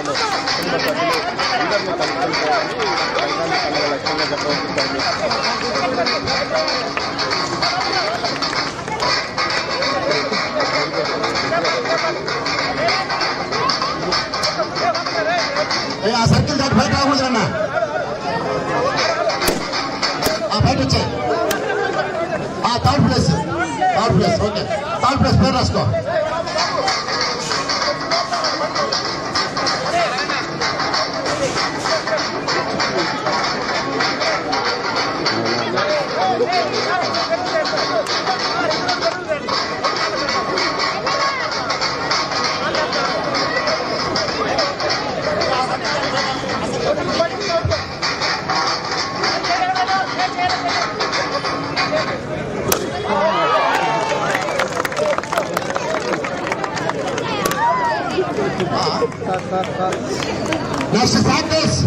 స్థాయిలో కుటుంబ సభ్యులు అందరినీ కలుపుకుంటారని సంక్రాంతి పండుగ లక్ష్యంగా చెప్పవచ్చు ఏ, ఆ సర్కిల్ దాటి బయట రాకూడదు అన్న ఆ బయట వచ్చాయి ఆ third place third place okay third place పేరు రాసుకో next sack race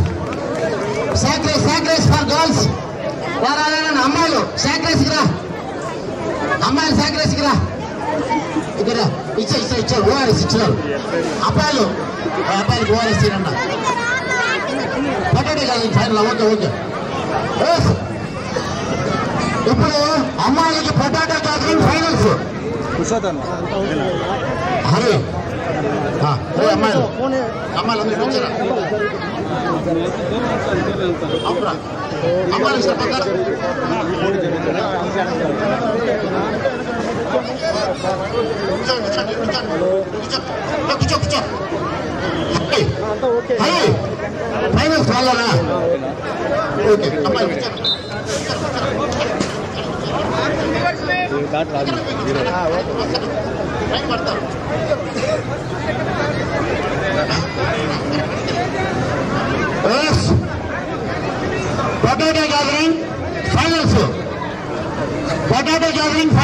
sack race sack race for girls వారాలన్న అమ్మాయిలు సాక్రేస్కి రా అమ్మాయిలు సాక్రేస్కి రా ఇక్కడ ఇచ్చా ఇచ్చా ఇచ్చారు ఓఆర్ఎస్ ఇచ్చినారు అబ్బాయిలు అబ్బాయిలకు ఓఆర్ఎస్ తీరన్న పట్టండి కాదు ఫైనల్ ఓకే ఓకే. ఇప్పుడు అమ్మాయిలకి పొటాటో క్యాటరింగ్ ఫైనల్స్ హరి అమ్మాయిలు అమ్మాయిలు అందరూ వచ్చారా. అవునా అమ్మాయిలు సార్ కూర్చోండి. కూర్చో, కూర్చో, కూర్చో. ఫైనల్స్ వాళ్ళనా ఓకే అమ్మాయిలు కూర్చోండి. Right potato gathering finals potato gathering final